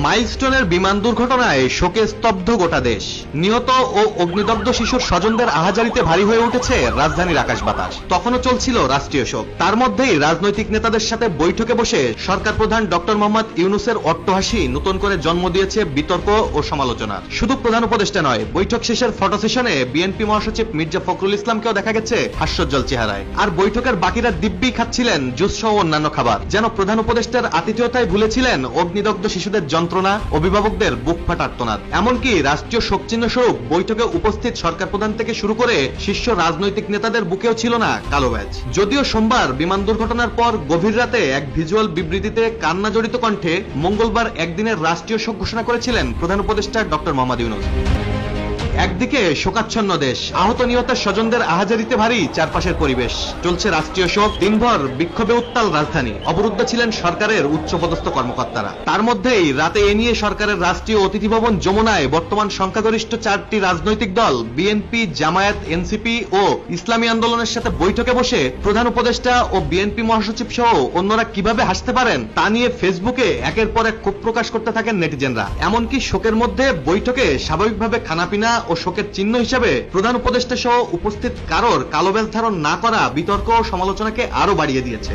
মাইলস্টোনের বিমান দুর্ঘটনায় শোকে স্তব্ধ গোটা দেশ। নিহত ও অগ্নিদগ্ধ শিশুর স্বজনদের আহাজারিতে ভারী হয়ে উঠেছে রাজধানীর আকাশ বাতাস। তখনও চলছিল রাষ্ট্রীয় শোক। তার মধ্যেই রাজনৈতিক নেতাদের সাথে বৈঠকে বসে সরকার প্রধান ডক্টর মোহাম্মদ ইউনুসের অট্টহাসি নতুন করে জন্ম দিয়েছে বিতর্ক ও সমালোচনা। শুধু প্রধান উপদেষ্টা নয়, বৈঠক শেষের ফটো সেশনে বিএনপি মহাসচিব মির্জা ফখরুল ইসলামকেও দেখা গেছে হাস্যজ্জ্বল চেহারায়। আর বৈঠকের বাকিরা দিব্যি খাচ্ছিলেন জুস সহ অন্যান্য খাবার। যেন প্রধান উপদেষ্টার আতিথেয়তায় ভুলেছিলেন অগ্নিদগ্ধ শিশুদের যন্ত্রণা, অভিভাবকদের বুক ফাটা আর্তনাদ এমনকি রাষ্ট্রীয় শোকচিহ্ন স্বরূপ বৈঠকে উপস্থিত সরকার প্রধান থেকে শুরু করে শীর্ষ রাজনৈতিক নেতাদের বুকেও ছিল না কালো ব্যাজ। যদিও সোমবার বিমান দুর্ঘটনার পর গভীর রাতে এক ভিজুয়াল বিবৃতিতে কান্না জড়িত কণ্ঠে মঙ্গলবার একদিনের রাষ্ট্রীয় শোক ঘোষণা করেছিলেন প্রধান উপদেষ্টা ডক্টর মোহাম্মদ ইউনুস। একদিকে শোকাচ্ছন্ন দেশ, আহত নিহতের স্বজনদের আহাজারিতে ভারী চারপাশের পরিবেশ। চলছে রাষ্ট্রীয় শোক দিনভর বিক্ষোভে উত্তাল রাজধানী। অবরুদ্ধ ছিলেন সরকারের উচ্চপদস্থ কর্মকর্তারা। তার মধ্যেই রাতে এ নিয়ে সরকারের রাষ্ট্রীয় অতিথি ভবন যমুনায় বর্তমান সংখ্যাগরিষ্ঠ চারটি রাজনৈতিক দল, বিএনপি, জামায়াত, এনসিপি ও ইসলামী আন্দোলনের সাথে বৈঠকে বসে প্রধান উপদেষ্টা ও বিএনপি মহাসচিব সহ অন্যরা কীভাবে হাসতে পারেন তা নিয়ে ফেসবুকে একের পর এক ক্ষোভ প্রকাশ করতে থাকেন নেটিজেনরা। এমনকি শোকের মধ্যে বৈঠকে স্বাভাবিকভাবে খানাপিনা ও শোকের চিহ্ন হিসেবে প্রধান উপদেষ্টা সহ উপস্থিত কারোর কালো ব্যাজ ধারণ না করা বিতর্ক ও সমালোচনাকে আরও বাড়িয়ে দিয়েছে।